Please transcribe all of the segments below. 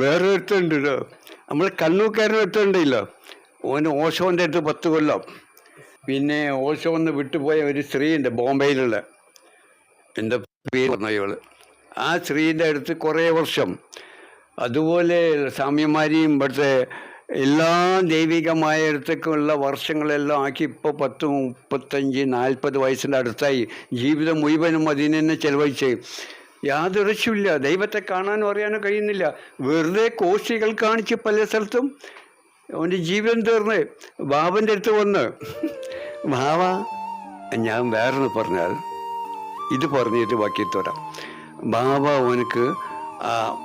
വേറെ ഒരുത്തുണ്ട് നമ്മൾ കണ്ണൂക്കാരൻ ഒരുത്തുണ്ടല്ലോ ഓന് ഓശോന്റെ അടുത്ത് പത്ത് കൊല്ലം. പിന്നെ ഓശോ ഒന്ന് വിട്ടുപോയ ഒരു സ്ത്രീയുണ്ട് ബോംബെയിലുള്ള. എന്റെ പേര് പറഞ്ഞ ആ സ്ത്രീന്റെ അടുത്ത് കുറേ വർഷം അതുപോലെ സ്വാമിമാരെയും ഇവിടുത്തെ എല്ലാ ദൈവികമായ അടുത്തേക്കുള്ള വർഷങ്ങളെല്ലാം ആക്കി ഇപ്പോൾ പത്ത് മുപ്പത്തഞ്ച് നാൽപ്പത് വയസ്സിന്റെ അടുത്തായി. ജീവിതം മുഴുവനും അതിന് തന്നെ ചെലവഴിച്ച്. യാതൊരു രക്ഷയില്ല ദൈവത്തെ കാണാനോ അറിയാനോ കഴിയുന്നില്ല. വെറുതെ കോശികൾ കാണിച്ച് പല സ്ഥലത്തും അവന്റെ ജീവിതം തീർന്ന് ബാബന്റെ അടുത്ത് വന്ന് ബാവ ഞാൻ വേറൊന്ന് പറഞ്ഞാൽ ഇത് പറഞ്ഞിട്ട് ബാക്കി തോരാം ബാബ അവനക്ക് ആ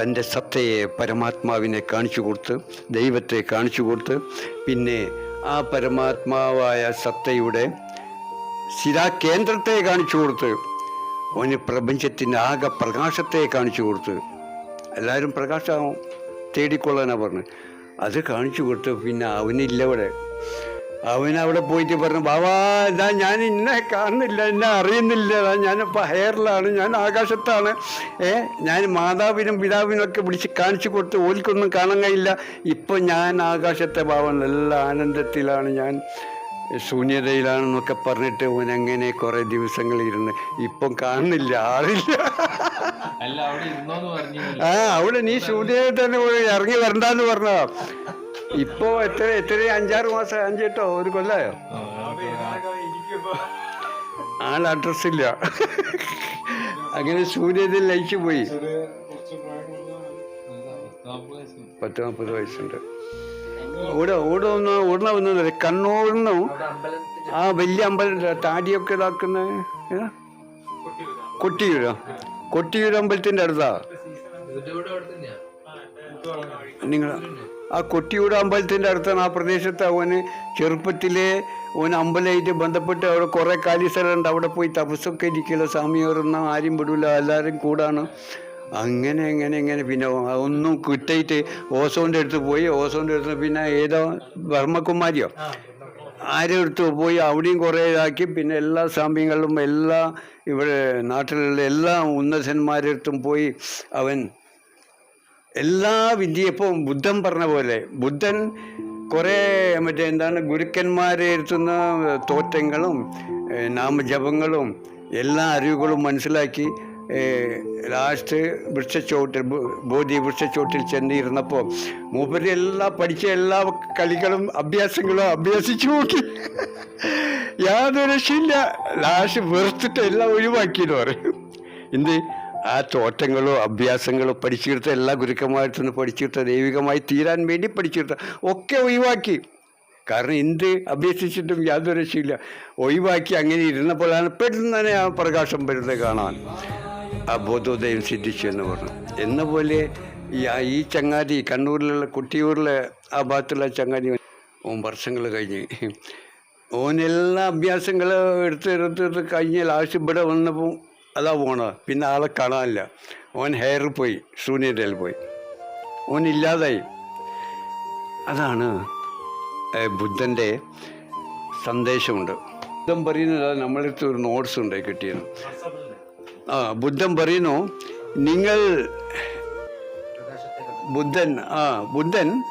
തന്റെ സത്തയെ പരമാത്മാവിനെ കാണിച്ചു കൊടുത്ത് ദൈവത്തെ കാണിച്ചു കൊടുത്ത് പിന്നെ ആ പരമാത്മാവായ സത്തയുടെ സ്ഥിരാകേന്ദ്രത്തെ കാണിച്ചു കൊടുത്ത് അവന് പ്രപഞ്ചത്തിന്റെ ആകെ പ്രകാശത്തെ കാണിച്ചു കൊടുത്ത്. എല്ലാവരും പ്രകാശം തേടിക്കൊള്ളാനാണ് പറഞ്ഞത് അത് കാണിച്ചു കൊടുത്ത് പിന്നെ അവനില്ല ഇവിടെ അവനവിടെ അവിടെ പോയിട്ട് പറഞ്ഞു ബാബാ ഇതാ ഞാൻ ഇന്നെ കാണുന്നില്ല എന്നെ അറിയുന്നില്ല. ഞാൻ ഹെയറിലാണ് ഞാൻ ആകാശത്താണ്. ഏ ഞാൻ മാതാവിനും പിതാവിനും ഒക്കെ വിളിച്ച് കാണിച്ചു കൊടുത്ത് ഓലിക്കൊന്നും കാണാൻ കഴിയില്ല. ഇപ്പം ഞാൻ ആകാശത്തെ ഭാവം നല്ല ആനന്ദത്തിലാണ് ഞാൻ. ശൂന്യതയിലാണെന്നൊക്കെ പറഞ്ഞിട്ട് ഓൻ അങ്ങനെ കുറെ ദിവസങ്ങൾ ഇരുന്ന് ഇപ്പം കാണുന്നില്ല ആളില്ല. പറഞ്ഞു. ആ അവിടെ നീ ശൂന്യതയിൽ തന്നെ പോയി ഇറങ്ങി വരണ്ടെന്ന് പറഞ്ഞോ ഇപ്പോ എത്ര എത്ര അഞ്ചാറ് മാസം അഞ്ചെട്ടോ ഒരു കൊല്ലായോ? ആൾ അഡ്രസ് ഇല്ല. അങ്ങനെ ശൂന്യതയിൽ ലയിച്ചു പോയി. പത്ത് നാൽപ്പത് വയസ്സുണ്ട്. ഇവിടെ ഓടുന്ന ഉടനെ വന്നത് ആ വലിയ അമ്പലം താടിയൊക്കെ ഇതാക്കുന്ന കൊട്ടിയൂര. കൊട്ടിയൂരോ കൊട്ടിയൂർ അമ്പലത്തിന്റെ അടുത്താ? നിങ്ങൾ ആ കൊട്ടിയൂട അമ്പലത്തിന്റെ അടുത്താണ് ആ പ്രദേശത്ത് അവന് ചെറുപ്പത്തിലെ ഓന് അമ്പലമായിട്ട് ബന്ധപ്പെട്ട് അവിടെ കുറേ കാലി സ്ഥലമുണ്ട് അവിടെ പോയി തപസ്സൊക്കെ ഇരിക്കില്ല സ്വാമി ഓർന്ന ആരും വിടൂല എല്ലാവരും കൂടാണ്. അങ്ങനെ അങ്ങനെ അങ്ങനെ. പിന്നെ ഒന്നും കിട്ടിയിട്ട് ഓസോന്റെ അടുത്ത് പോയി. ഓസോന്റെ അടുത്ത് പിന്നെ ഏതോ വർമ്മകുമാരിയോ? ആരുടെ അടുത്ത് പോയി അവിടെയും കുറേ ഇതാക്കി. പിന്നെ എല്ലാ സ്വാമികളും എല്ലാ ഇവിടെ നാട്ടിലുള്ള എല്ലാ ഉന്നതന്മാരുടെ അടുത്തും പോയി അവൻ എല്ലാ വിദ്യ ഇപ്പോൾ ബുദ്ധൻ പറഞ്ഞ പോലെ. ബുദ്ധൻ കുറേ മറ്റേ എന്താണ് ഗുരുക്കന്മാരെ എടുത്തുന്ന തോറ്റങ്ങളും നാമജപങ്ങളും എല്ലാ അറിവുകളും മനസ്സിലാക്കി ലാസ്റ്റ് വൃക്ഷച്ചോട്ടിൽ ബോധി വൃക്ഷച്ചോട്ടിൽ ചെന്നിരുന്നപ്പോൾ മൂപ്പര് എല്ലാ പഠിച്ച എല്ലാ കളികളും അഭ്യാസങ്ങളും അഭ്യസിച്ചു നോക്കി. യാതൊരു രക്ഷയില്ല. ലാസ്റ്റ് വെറുത്തിട്ട് എല്ലാം ഒഴിവാക്കിയെന്ന് പറയും. എന്ത്? ആ തോറ്റങ്ങളോ അഭ്യാസങ്ങളോ പഠിച്ചെടുത്ത എല്ലാ ഗുരുക്കന്മാരത്തു നിന്ന് പഠിച്ചെടുത്ത ദൈവികമായി തീരാൻ വേണ്ടി പഠിച്ചെടുത്ത ഒക്കെ ഒഴിവാക്കി. കാരണം എന്ത് അഭ്യസിച്ചിട്ടും യാതൊരു രക്ഷയില്ല. ഒഴിവാക്കി അങ്ങനെ ഇരുന്നപ്പോഴാണ് പെട്ടെന്ന് തന്നെ ആ പ്രകാശം വരുന്നത് കാണാൻ. ആ ബോധോദയം സിദ്ധിച്ചു എന്ന് പറഞ്ഞു. എന്ന പോലെ ഈ ചങ്ങാതി കണ്ണൂരിലുള്ള കുട്ടിയൂരിലെ ആ ഭാഗത്തുള്ള ചങ്ങാതി ഓൻ വർഷങ്ങൾ കഴിഞ്ഞ്. ഓനെല്ലാ എല്ലാ അഭ്യാസങ്ങളും എടുത്ത് എടുത്ത് എടുത്ത് കഴിഞ്ഞ് ലാസ്റ്റ് ഇവിടെ വന്നപ്പോൾ അതാ പോണത് പിന്നെ ആളെ കാണാനില്ല. ഓൻ ഹെയറിൽ പോയി ശൂന്യതയിൽ പോയി. ഓൻ ഇല്ലാതായി. അതാണ് ബുദ്ധന്റെ സന്ദേശമുണ്ട്. ബുദ്ധം പറയുന്നത് നമ്മളടുത്ത് ഒരു നോട്ട്സ് ഉണ്ടായി കിട്ടിയത് ബുദ്ധൻ പറയുന്നു നിങ്ങൾ ബുദ്ധൻ ആ ബുദ്ധൻ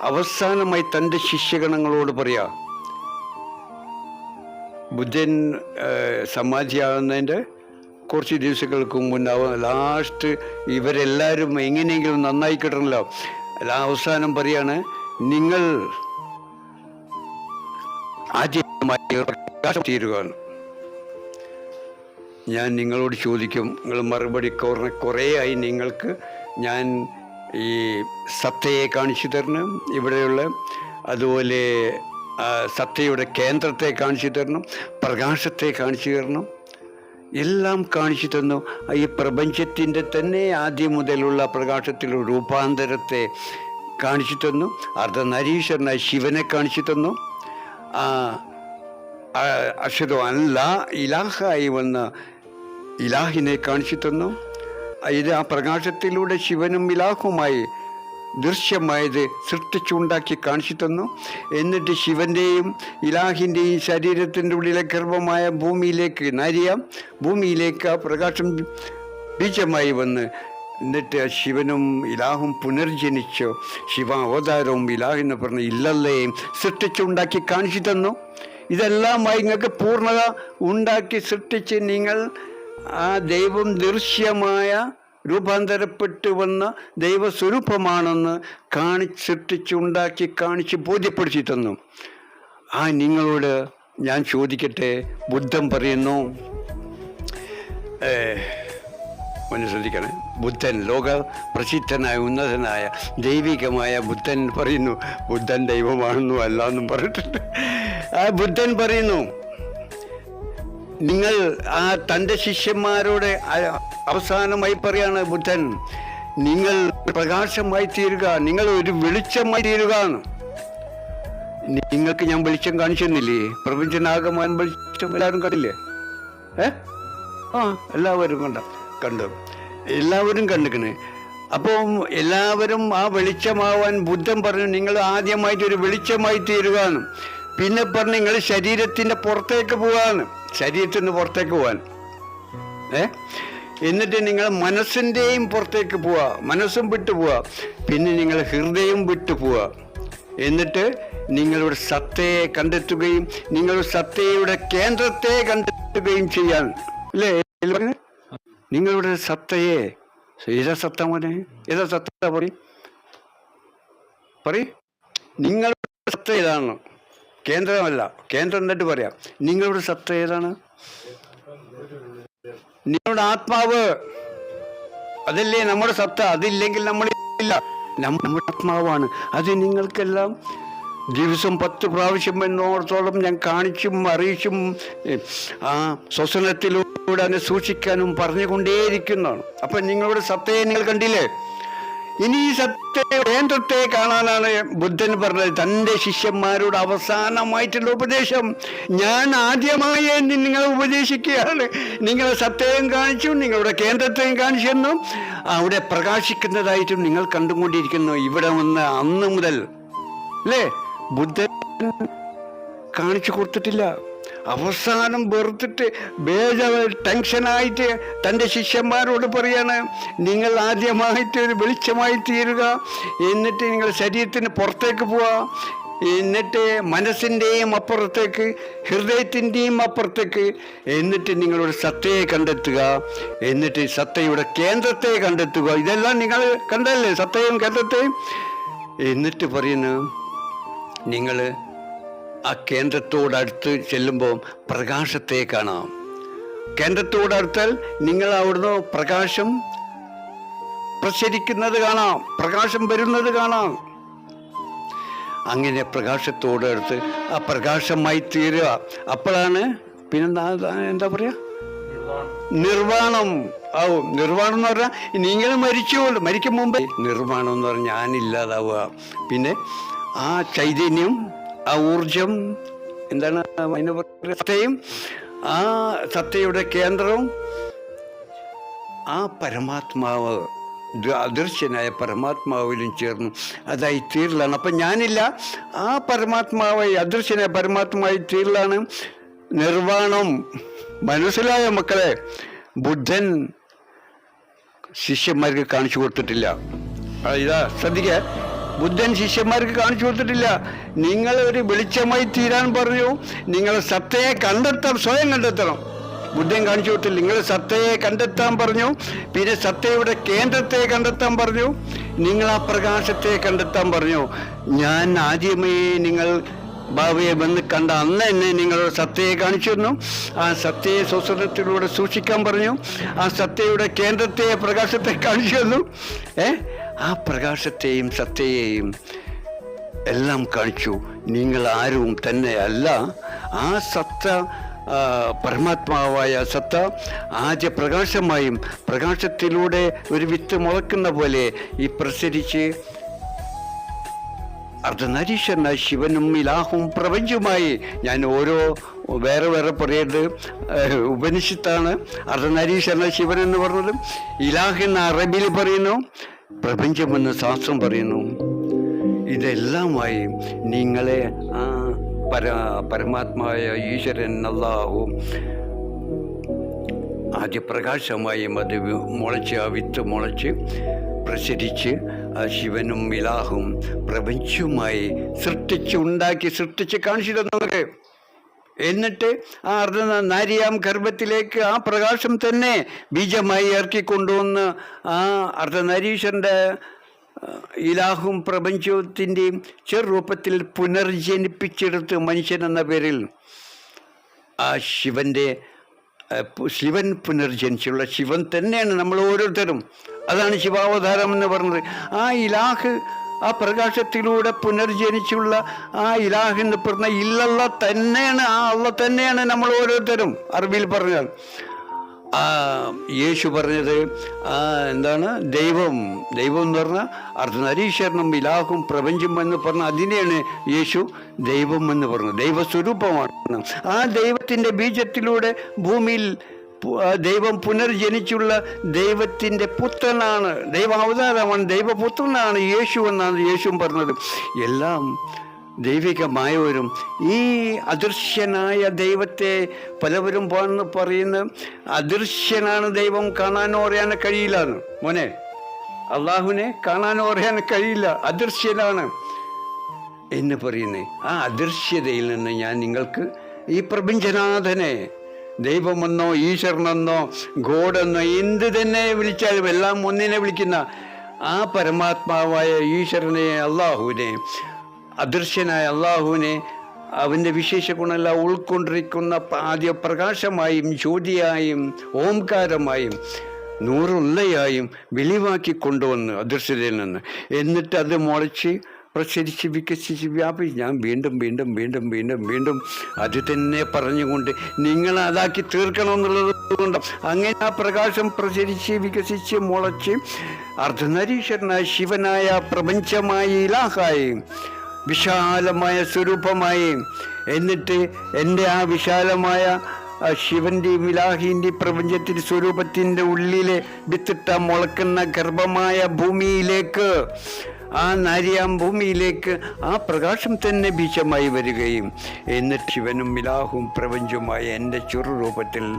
അവസാനമായി തന്റെ ശിഷ്യഗണങ്ങളോട് പറയാ ബുദ്ധൻ സമാധിയാകുന്നതിന്റെ കുറച്ച് ദിവസങ്ങൾക്ക് മുന്നാവ ലാസ്റ്റ് ഇവരെല്ലാവരും എങ്ങനെയെങ്കിലും നന്നായി കിട്ടണമല്ലോ അവസാനം പറയാണ് നിങ്ങൾ ആദ്യമായി പ്രകാശം തീരുക എന്ന്. ഞാൻ നിങ്ങളോട് ചോദിക്കും. നിങ്ങൾ മറുപടി കുറേ കുറേ ആയി നിങ്ങൾക്ക് ഞാൻ ഈ സത്തയെ കാണിച്ചു തരണം. ഇവിടെയുള്ള അതുപോലെ സത്തയുടെ കേന്ദ്രത്തെ കാണിച്ചു തരണം പ്രകാശത്തെ കാണിച്ചു തരണം. എല്ലാം കാണിച്ചു തന്നു. ഈ പ്രപഞ്ചത്തിന്റെ തന്നെ ആദ്യം മുതലുള്ള പ്രകാശത്തിലുള്ള രൂപാന്തരത്തെ കാണിച്ചു തന്നു. അർദ്ധനരീശ്വരനായി ശിവനെ കാണിച്ചു തന്നു. അഷദോ അല്ല ഇലാഹായി വന്ന ഇലാഹിനെ കാണിച്ചു തന്നു. ഇത് ആ പ്രകാശത്തിലൂടെ ശിവനും ഇലാഹുമായി ദൃശ്യമായത് സൃഷ്ടിച്ചുണ്ടാക്കി കാണിച്ചു തന്നു. എന്നിട്ട് ശിവന്റെയും ഇലാഹിന്റെയും ശരീരത്തിന്റെ ഉള്ളിലെ ഗർഭമായ ഭൂമിയിലേക്ക് നരിയ ഭൂമിയിലേക്ക് ആ പ്രകാശം ബീജമായി വന്ന്. എന്നിട്ട് ശിവനും ഇലാഹും പുനർജനിച്ചു. ശിവ അവതാരവും ഇലാഹ് എന്ന് പറഞ്ഞ ഇല്ലല്ലയും സൃഷ്ടിച്ചുണ്ടാക്കി കാണിച്ചു തന്നു. ഇതെല്ലാമായി നിങ്ങൾക്ക് പൂർണത ഉണ്ടാക്കി സൃഷ്ടിച്ച് നിങ്ങൾ ആ ദൈവം ദൃശ്യമായ രൂപാന്തരപ്പെട്ടു വന്ന ദൈവസ്വരൂപമാണെന്ന് കാണി ഉണ്ടാക്കി കാണിച്ച് ബോധ്യപ്പെടുത്തി തന്നു. ആ നിങ്ങളോട് ഞാൻ ചോദിക്കട്ടെ ബുദ്ധം പറയുന്നു. ഒന്ന് ശ്രദ്ധിക്കണേ. ബുദ്ധൻ ലോക പ്രസിദ്ധനായ ഉന്നതനായ ദൈവികമായ ബുദ്ധൻ പറയുന്നു. ബുദ്ധൻ ദൈവമാണെന്നും അല്ല എന്നും പറഞ്ഞിട്ടുണ്ട്. ആ ബുദ്ധൻ പറയുന്നു നിങ്ങൾ ആ തന്റെ ശിഷ്യന്മാരോട് അവസാനമായി പറയാണ് ബുദ്ധൻ നിങ്ങൾ പ്രകാശമായി തീരുക നിങ്ങൾ ഒരു വെളിച്ചമായി തീരുക. നിങ്ങൾക്ക് ഞാൻ വെളിച്ചം കാണിച്ചെന്നില്ലേ? പ്രപഞ്ചനാകമാൻ വെളിച്ചം എല്ലാവരും കണ്ടില്ലേ? ഏ? ആ എല്ലാവരും കണ്ട കണ്ടു. എല്ലാവരും കണ്ടിക്കണ്. അപ്പോൾ എല്ലാവരും ആ വെളിച്ചമാവാൻ ബുദ്ധൻ പറഞ്ഞു നിങ്ങൾ ആദ്യമായിട്ട് ഒരു വെളിച്ചമായി തീരുകയാണ്. പിന്നെ പറഞ്ഞു നിങ്ങൾ ശരീരത്തിന്റെ പുറത്തേക്ക് പോകാന്ന് ശരീരത്തിൽ നിന്ന് പുറത്തേക്ക് പോകാൻ ഏ? എന്നിട്ട് നിങ്ങൾ മനസ്സിന്റെയും പുറത്തേക്ക് പോവുക മനസ്സും വിട്ടു പോവുക പിന്നെ നിങ്ങൾ ഹൃദയം വിട്ടു പോവുക എന്നിട്ട് നിങ്ങളുടെ സത്തയെ കണ്ടെത്തുകയും നിങ്ങളുടെ സത്തയുടെ കേന്ദ്രത്തെ കണ്ടെത്തുകയും ചെയ്യാൻ. അല്ലേ? നിങ്ങളുടെ സത്തയെ. ഏതാ സത്ത മോനെ? ഏതാ സത്ത? പറയും. പറയും. നിങ്ങളുടെ സത്ത ഏതാണ്? കേന്ദ്രമല്ല. കേന്ദ്രം എന്നിട്ട് പറയാം. നിങ്ങളുടെ സത്ത ഏതാണ്? നിങ്ങളുടെ ആത്മാവ്. അതല്ലേ നമ്മുടെ സത്ത അതില്ലെങ്കിൽ നമ്മൾ ഇല്ല. നമ്മുടെ ആത്മാവാണ്. അത് നിങ്ങൾക്കെല്ലാം ദിവസം പത്ത് പ്രാവശ്യം എന്നോടത്തോളം ഞാൻ കാണിച്ചും അറിയിച്ചും ആ ശ്വസനത്തിലൂടെ അതിനെ സൂക്ഷിക്കാനും പറഞ്ഞുകൊണ്ടേയിരിക്കുന്നതാണ്. അപ്പം നിങ്ങളുടെ സത്തയെ നിങ്ങൾ കണ്ടില്ലേ? ഇനി ഈ സത്യ കേന്ദ്രത്തെ കാണാനാണ് ബുദ്ധൻ പറഞ്ഞത്. തന്റെ ശിഷ്യന്മാരോട് അവസാനമായിട്ടുള്ള ഉപദേശം. ഞാൻ ആദ്യമായി നിങ്ങളെ ഉപദേശിക്കുകയാണ്. നിങ്ങളെ സത്യവും കാണിച്ചു നിങ്ങളുടെ കേന്ദ്രത്തെയും കാണിച്ചു തന്നു അവിടെ പ്രകാശിക്കുന്നതായിട്ടും നിങ്ങൾ കണ്ടുകൊണ്ടിരിക്കുന്നു ഇവിടെ വന്ന് അന്ന് മുതൽ. അല്ലേ ബുദ്ധൻ കാണിച്ചു കൊടുത്തിട്ടില്ല. അവസാനം വെറുത്തിട്ട് ബേജ ടെൻഷനായിട്ട് തന്റെ ശിഷ്യന്മാരോട് പറയാണ് നിങ്ങൾ ആദ്യമായിട്ട് ഒരു വെളിച്ചമായി തീരുക. എന്നിട്ട് നിങ്ങൾ ശരീരത്തിന് പുറത്തേക്ക് പോവുക എന്നിട്ട് മനസ്സിന്റെയും അപ്പുറത്തേക്ക് ഹൃദയത്തിന്റെയും അപ്പുറത്തേക്ക്. എന്നിട്ട് നിങ്ങളുടെ സത്തയെ കണ്ടെത്തുക. എന്നിട്ട് സത്തയുടെ കേന്ദ്രത്തെ കണ്ടെത്തുക. ഇതെല്ലാം നിങ്ങൾ കണ്ടല്ലേ സത്തയും കേന്ദ്രത്തെയും? എന്നിട്ട് പറയുന്നു നിങ്ങൾ ആ കേന്ദ്രത്തോടടുത്ത് ചെല്ലുമ്പോൾ പ്രകാശത്തെ കാണാം. കേന്ദ്രത്തോടടുത്താൽ നിങ്ങൾ അവിടുന്ന് പ്രകാശം പ്രസരിക്കുന്നത് കാണാം. പ്രകാശം വരുന്നത് കാണാം. അങ്ങനെ പ്രകാശത്തോടടുത്ത് ആ പ്രകാശമായി തീരുക. അപ്പോഴാണ് പിന്നെന്താ എന്താ പറയുക നിർവാണം. ആവും. നിർവാണം എന്ന് പറഞ്ഞാൽ നിങ്ങൾ മരിച്ചുകൊണ്ട് മരിക്കും മുമ്പേ. നിർവാണം എന്ന് പറഞ്ഞാൽ ഞാനില്ലാതാവുക പിന്നെ ആ ചൈതന്യം ആ ഊർജം എന്താണ് അതിന് സത്തയും ആ സത്തയുടെ കേന്ദ്രവും ആ പരമാത്മാവ് അദൃശ്യനായ പരമാത്മാവിലും ചേർന്നു. അതായി തീരലാണ്. അപ്പം ഞാനില്ല. ആ പരമാത്മാവായി അദൃശ്യനായ പരമാത്മാവായി തീരലാണ്. നിർവാണം. മനസ്സിലായ മക്കളെ ബുദ്ധൻ ശിഷ്യന്മാർക്ക് കാണിച്ചു കൊടുത്തിട്ടില്ല. ഇതാ ശ്രദ്ധിക്ക. ബുദ്ധൻ ശിഷ്യന്മാർക്ക് കാണിച്ചു കൊടുത്തിട്ടില്ല. നിങ്ങൾ ഒരു വെളിച്ചമായി തീരാൻ പറഞ്ഞു. നിങ്ങൾ സത്തയെ കണ്ടെത്താൻ സ്വയം കണ്ടെത്തണം. ബുദ്ധൻ കാണിച്ചു കൊടുത്തില്ല. നിങ്ങൾ സത്തയെ കണ്ടെത്താൻ പറഞ്ഞു. പിന്നെ സത്തയുടെ കേന്ദ്രത്തെ കണ്ടെത്താൻ പറഞ്ഞു. നിങ്ങൾ ആ പ്രകാശത്തെ കണ്ടെത്താൻ പറഞ്ഞു. ഞാൻ ആദ്യമേ നിങ്ങൾ ഭാവിയെ വന്ന് കണ്ട അന്ന് തന്നെ നിങ്ങൾ സത്യയെ കാണിച്ചു തന്നു. ആ സത്യയെ സ്വസ്ഥത്തിലൂടെ സൂക്ഷിക്കാൻ പറഞ്ഞു. ആ സത്യയുടെ കേന്ദ്രത്തെ പ്രകാശത്തെ കാണിച്ചു തന്നു. ഏ? ആ പ്രകാശത്തെയും സത്യയെയും എല്ലാം കാണിച്ചു നിങ്ങൾ ആരും തന്നെ അല്ല ആ സത്ത പരമാത്മാവായ സത്ത ആദ്യ പ്രകാശമായും പ്രകാശത്തിലൂടെ ഒരു വിത്ത് മുളക്കുന്ന പോലെ ഈ പ്രസരിച്ച് അർദ്ധനരീശ്വരനായ ശിവനും ഇലാഹും പ്രപഞ്ചവുമായി ഞാൻ ഓരോ വേറെ വേറെ പറയരുത് ഉപനിഷത്താണ് അർദ്ധനരീശ്വരനായ ശിവൻ എന്ന് പറഞ്ഞത്. ഇലാഹ് എന്ന അറബിയിൽ പറയുന്നു പ്രപഞ്ചമെന്ന് ശാസ്ത്രം പറയുന്നു. ഇതെല്ലാമായി നിങ്ങളെ ആ പര പരമാത്മായ ഈശ്വരൻ അള്ളാഹു ആദ്യ പ്രകാശമായും അത് മുളച്ച് ആ വിത്ത് മുളച്ച് പ്രസരിച്ച് ആ ശിവനും വിലാഹും പ്രപഞ്ചവുമായി സൃഷ്ടിച്ച് ഉണ്ടാക്കി സൃഷ്ടിച്ച് നമുക്ക്. എന്നിട്ട് ആ അർദ്ധ നാരിയാം ഗർഭത്തിലേക്ക് ആ പ്രകാശം തന്നെ ബീജമായി ഇറക്കിക്കൊണ്ടുവന്ന് ആ അർദ്ധനാരീശ്വരന്റെ ഇലാഹും പ്രപഞ്ചത്തിന്റെയും ചെറുരൂപത്തിൽ പുനർജനിപ്പിച്ചെടുത്ത് മനുഷ്യൻ എന്ന പേരിൽ ആ ശിവന്റെ ശിവൻ പുനർജനിച്ചുള്ള ശിവൻ തന്നെയാണ് നമ്മൾ ഓരോരുത്തരും. അതാണ് ശിവാവതാരം എന്ന് പറഞ്ഞത്. ആ ഇലാഹ് ആ പ്രകാശത്തിലൂടെ പുനർജനിച്ചുള്ള ആ ഇലാഹ് എന്ന് പറഞ്ഞ ഇല്ലല്ല തന്നെയാണ് ആ അള്ള തന്നെയാണ് നമ്മൾ ഓരോരുത്തരും. അറബിയിൽ പറഞ്ഞാൽ. ആ യേശു പറഞ്ഞത് ആ എന്താണ്? ദൈവം. ദൈവം എന്ന് പറഞ്ഞാൽ അർദ്ധനരീശ്വരനും ഇലാഹും പ്രപഞ്ചം എന്ന് പറഞ്ഞ അതിനെയാണ് യേശു ദൈവം എന്ന് പറഞ്ഞത്. ദൈവസ്വരൂപമാണ്. ആ ദൈവത്തിന്റെ ബീജത്തിലൂടെ ഭൂമിയിൽ ദൈവം പുനർജനിച്ചുള്ള ദൈവത്തിന്റെ പുത്രനാണ്. ദൈവാവതാരമാണ് ദൈവപുത്രനാണ് യേശു എന്നാണ് യേശു പറഞ്ഞത്. എല്ലാം ദൈവികമായവരും ഈ അദൃശ്യനായ ദൈവത്തെ പലവരും പാന്ന് പറയുന്ന അദൃശ്യനാണ് ദൈവം കാണാനോ അറിയാനോ കഴിയില്ല എന്ന് മോനെ അള്ളാഹുവിനെ കാണാനോ അറിയാൻ കഴിയില്ല അദൃശ്യനാണ് എന്ന് പറയുന്നത് ആ അദൃശ്യതയിൽ നിന്ന് ഞാൻ നിങ്ങൾക്ക് ഈ പ്രപഞ്ചനാഥനെ ദൈവമെന്നോ ഈശ്വരനെന്നോ ഗോഡെന്നോ എന്ത് തന്നെ വിളിച്ചാലും എല്ലാം ഒന്നിനെ വിളിക്കുന്ന ആ പരമാത്മാവായ ഈശ്വരനെ അള്ളാഹുവിനെ അദൃശ്യനായ അള്ളാഹുവിനെ അവന്റെ വിശേഷ ഗുണമെല്ലാം ഉൾക്കൊണ്ടിരിക്കുന്ന ആദ്യ പ്രകാശമായും ജ്യോതിയായും ഓംകാരമായും നൂറുള്ളയായും വെളിവാക്കി കൊണ്ടുവന്ന് അദൃശ്യതയിൽ നിന്ന്. എന്നിട്ട് അത് മുളച്ച് പ്രസരിച്ച് വികസിച്ച് വ്യാപിച്ച് ഞാൻ വീണ്ടും വീണ്ടും വീണ്ടും വീണ്ടും വീണ്ടും അത് തന്നെ പറഞ്ഞുകൊണ്ട് നിങ്ങൾ അതാക്കി തീർക്കണമെന്നുള്ളത് കൊണ്ട് അങ്ങനെ ആ പ്രകാശം പ്രസരിച്ച് വികസിച്ച് മുളച്ച് അർദ്ധനരീശ്വരനായ ശിവനായ പ്രപഞ്ചമായ ഇലാഹായി വിശാലമായ സ്വരൂപമായി എന്നിട്ട് എന്റെ ആ വിശാലമായ ശിവന്റെയും ഇലാഹിന്റെയും പ്രപഞ്ചത്തിന്റെ സ്വരൂപത്തിന്റെ ഉള്ളിലെ വിത്തിട്ട മുളക്കുന്ന ഗർഭമായ ഭൂമിയിലേക്ക് ആ നാരിയാം ഭൂമിയിലേക്ക് ആ പ്രകാശം തന്നെ ബീജമായി വരികയും എന്നിട്ട് ശിവനും മിലാഹും പ്രപഞ്ചവുമായ എന്റെ ചെറുരൂപത്തിൽ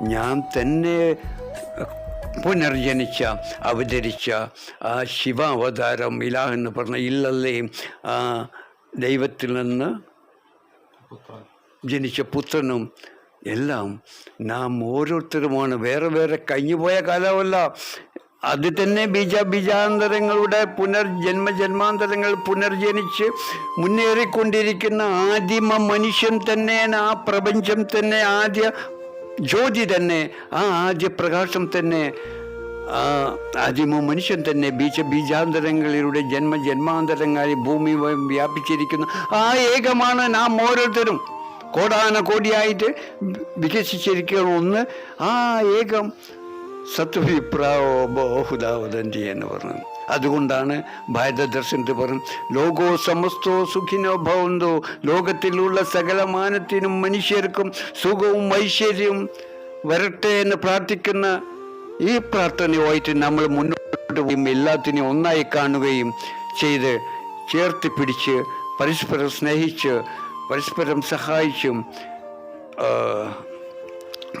ഞാൻ തന്നെ പുനർജനിച്ച അവതരിച്ച ആ ശിവ അവതാരം ഇലാഹ് എന്ന് പറഞ്ഞ ഇല്ലല്ലേ ആ ദൈവത്തിൽ നിന്ന് ജനിച്ച പുത്രനും എല്ലാം നാം ഓരോരുത്തരുമാണ്. വേറെ വേറെ കഴിഞ്ഞുപോയ കാലമല്ല. അത് തന്നെ ബീജ ബീജാന്തരങ്ങളുടെ പുനർജന്മ ജന്മാന്തരങ്ങൾ പുനർജനിച്ച് മുന്നേറിക്കൊണ്ടിരിക്കുന്ന ആദിമ മനുഷ്യൻ തന്നെ ആ പ്രപഞ്ചം തന്നെ ആദ്യ ജ്യോതി തന്നെ ആ ആദ്യ പ്രകാശം തന്നെ ആദിമ മനുഷ്യൻ തന്നെ ബീജ ബീജാന്തരങ്ങളിലൂടെ ജന്മ ജന്മാന്തരങ്ങളിൽ ഭൂമി വ്യാപിച്ചിരിക്കുന്ന. ആ ഏകമാണ് നാം ഓരോരുത്തരും. കോടാന കോടിയായിട്ട് വികസിച്ചിരിക്കുന്ന ഒന്ന് ആ ഏകം സത്വവിപ്രാവോ ബഹുദാവതന്തി എന്ന് പറഞ്ഞു. അതുകൊണ്ടാണ് ഭാരതദർശനത്തിൽ പറഞ്ഞു ലോകോ സമസ്തോ സുഖിനോ ഭവന്തോ ലോകത്തിലുള്ള സകലമാനത്തിനും മനുഷ്യർക്കും സുഖവും ഐശ്വര്യവും വരട്ടെ എന്ന് പ്രാർത്ഥിക്കുന്ന ഈ പ്രാർത്ഥനയുമായിട്ട് നമ്മൾ മുന്നോട്ട് പോയും എല്ലാത്തിനെയും ഒന്നായി കാണുകയും ചെയ്ത് ചേർത്ത് പിടിച്ച് പരസ്പരം സ്നേഹിച്ച് പരസ്പരം സഹായിച്ചും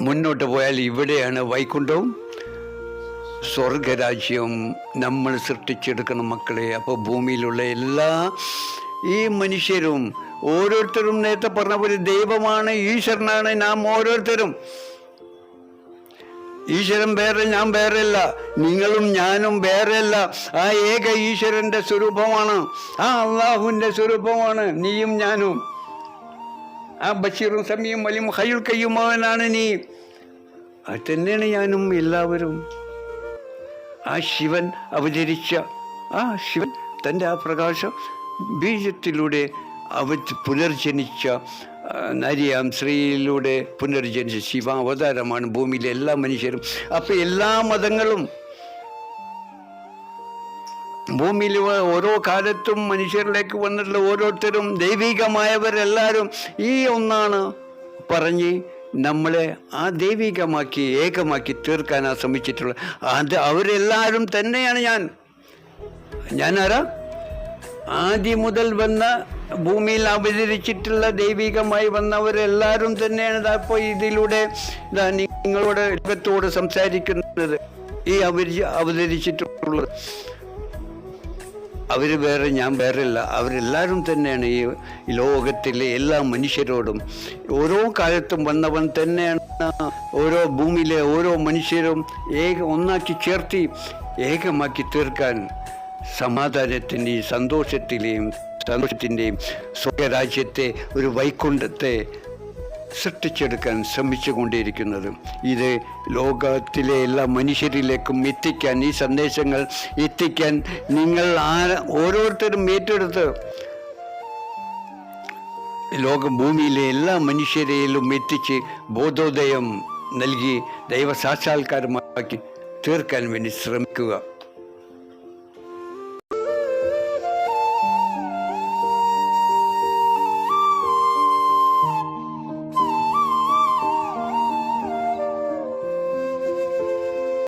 മുന്നോട്ട് പോയാൽ ഇവിടെയാണ് വൈകുണ്ഠവും സ്വർഗരാജ്യവും നമ്മൾ സൃഷ്ടിച്ചെടുക്കണം മക്കളെ അപ്പോൾ ഭൂമിയിലുള്ള എല്ലാ ഈ മനുഷ്യരും ഓരോരുത്തരും നേരത്തെ പറഞ്ഞ പോലെ ദൈവമാണ് ഈശ്വരനാണ് നാം ഓരോരുത്തരും. ഈശ്വരൻ വേറെ ഞാൻ വേറെയല്ല നിങ്ങളും ഞാനും വേറെയല്ല. ആ ഏക ഈശ്വരന്റെ സ്വരൂപമാണ് ആ അള്ളാഹുവിന്റെ സ്വരൂപമാണ് നീയും ഞാനും. ആ ബഷീറും സമയം വലിയും ഹയുൽ കയ്യുമാവനാണ് നീ. അത് തന്നെയാണ് ഞാനും എല്ലാവരും. ആ ശിവൻ അവതരിച്ച ആ ശിവൻ തന്റെ ആ പ്രകാശം ബീജത്തിലൂടെ അവ പുനർജനിച്ച നരിയാം സ്ത്രീയിലൂടെ പുനർജനിച്ച ശിവ അവതാരമാണ് ഭൂമിയിലെ എല്ലാ മനുഷ്യരും. അപ്പം എല്ലാ മതങ്ങളും ഭൂമിയിൽ ഓരോ കാലത്തും മനുഷ്യരിലേക്ക് വന്നിട്ടുള്ള ഓരോരുത്തരും ദൈവികമായവരെല്ലാവരും ഈ ഒന്നാണ് പറഞ്ഞ് നമ്മളെ ആ ദൈവികമാക്കി ഏകമാക്കി തീർക്കാനാണ് ശ്രമിച്ചിട്ടുള്ളത് അത് അവരെല്ലാവരും തന്നെയാണ് ഞാൻ. ഞാനാരാ ആദ്യം മുതൽ വന്ന ഭൂമിയിൽ അവതരിച്ചിട്ടുള്ള ദൈവികമായി വന്നവരെല്ലാവരും തന്നെയാണ് ഇപ്പോൾ ഇതിലൂടെ ഇതാ നിങ്ങളോട് ലോകത്തോട് സംസാരിക്കുന്നത്. ഈ അവരി അവതരിച്ചിട്ടുള്ളത്. അവർ വേറെ ഞാൻ വേറെ അല്ല അവരെല്ലാവരും തന്നെയാണ് ഈ ഈ ലോകത്തിലെ എല്ലാ മനുഷ്യരോടും. ഓരോ കാലത്തും വന്നവൻ തന്നെയാണ് ഓരോ ഭൂമിയിലെ ഓരോ മനുഷ്യരും ഏക ഒന്നാക്കി ചേർത്തി ഏകമാക്കി തീർക്കാൻ സമാധാനത്തിന്റെയും സന്തോഷത്തിലെയും സന്തോഷത്തിന്റെയും സ്വകരാജ്യത്തെ ഒരു വൈകുണ്ഠത്തെ സൃഷ്ടിച്ചെടുക്കാൻ ശ്രമിച്ചുകൊണ്ടിരിക്കുന്നത് ഇത് ലോകത്തിലെ എല്ലാ മനുഷ്യരിലേക്കും എത്തിക്കാൻ ഈ സന്ദേശങ്ങൾ എത്തിക്കാൻ നിങ്ങൾ ആ ഓരോരുത്തരും ഏറ്റെടുത്ത് ലോകഭൂമിയിലെ എല്ലാ മനുഷ്യരെയിലും എത്തിച്ച് ബോധോദയം നൽകി ദൈവസാക്ഷാത്കാരമാക്കി തീർക്കാൻ വേണ്ടി ശ്രമിക്കുക.